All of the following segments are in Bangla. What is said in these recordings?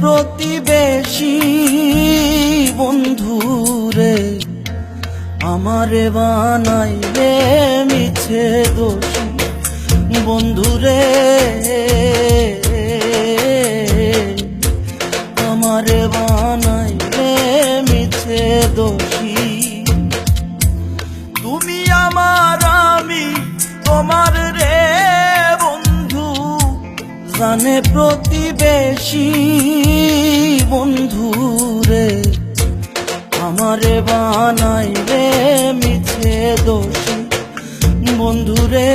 প্রতিবেশী বন্ধুরে আমারে বানাইলে মিছে দোষী বন্ধুরে। আমারে বানাইলে প্রতিবেশী বন্ধু রে আমারে বানাইলে মিছে দোষী বন্ধুরে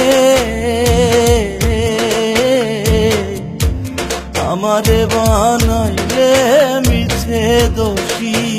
আমারে আমারে বানাইলে মিছে দোষী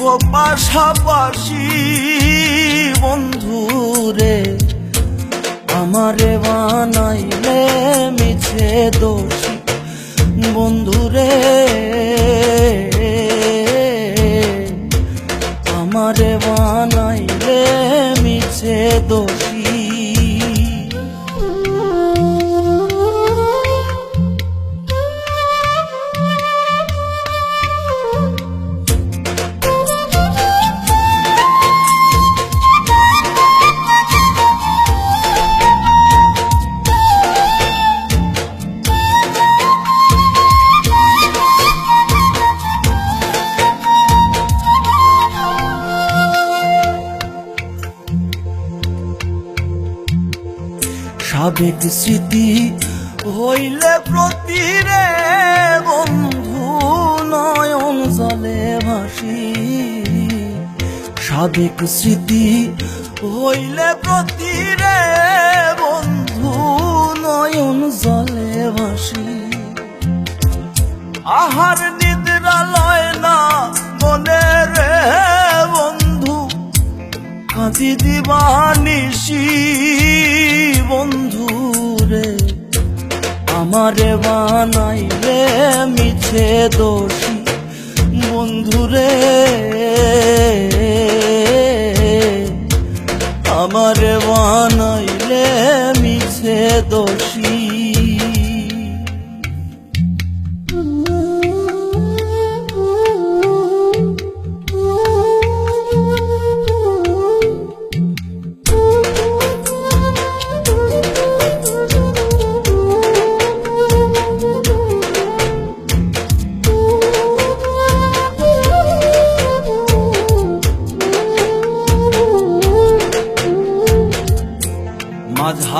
থাকব পাশাপাশি বন্ধু রে আমারে বানাইলে মিছে দোষী বন্ধু রে। আমারে বানাইলে মিছে দোষী সাবেক স্মৃতি হইলে প্রতিরে বন্ধু নয়ন জলে ভাসি। সাবেক স্মৃতি হইলে প্রতিরে বন্ধু নয়ন জলে ভাসি। আহার নিদ্রা কাঁদি দিবানিসি বন্ধু রে আমারে বানাইলে মিছে দোষী বন্ধু রে আমারে বানাইলে মিছে দোষী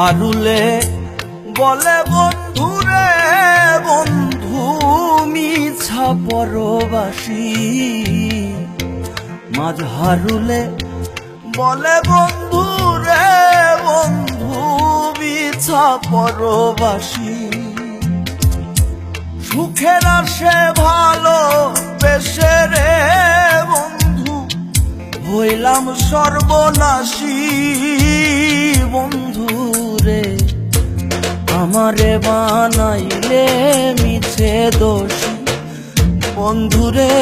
মাঝারুলে বলে, বন্ধুরে, বন্ধু, মিছা পরবাসী। মাঝারুলে বলে, বন্ধুরে, বন্ধু, মিছা পরবাসী। সুখের আসে ভালো বেশে রে, বন্ধু, হইলাম সর্বনাশী। বন্ধু আমারে বানাইলে মিছে দোষ। বন্ধুরে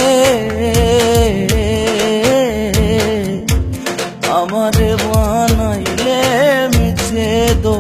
আমারে বানাইলে মিছে দোষী।